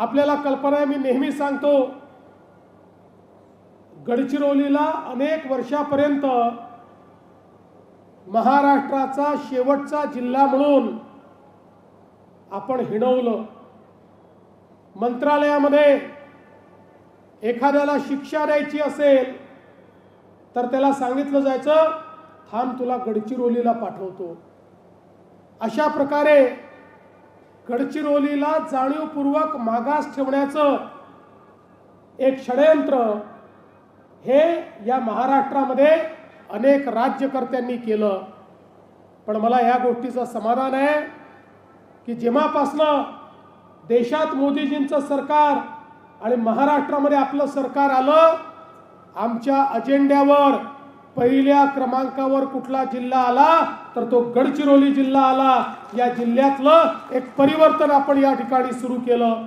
आपल्याला कल्पना आहे मी नेहमी सांगतो गडचिरोलीला अनेक वर्षापर्यंत महाराष्ट्राचा शेवटचा जिल्हा म्हणून आपण हिणवलं. मंत्रालयामध्ये एखाद्याला शिक्षा द्यायची असेल तर त्याला सांगितलं जायचं थांब तुला गडचिरोलीला पाठवतो. अशा प्रकारे गडचिरोलीला जाणीवपूर्वक मागास ठेवण्याचं एक षडयंत्र हे या महाराष्ट्रामध्ये अनेक राज्यकर्त्यांनी केलं. पण मला या गोष्टीचं समाधान आहे की जेव्हापासनं देशात मोदीजींचं सरकार आणि महाराष्ट्रामध्ये आपलं सरकार आलं आमच्या अजेंड्यावर पहिल्या क्रमांकावर कुठला जिल्हा आला तर तो गडचिरोली जिल्हा आला. या जिल्ह्यातलं एक परिवर्तन आपण या ठिकाणी सुरू केलं.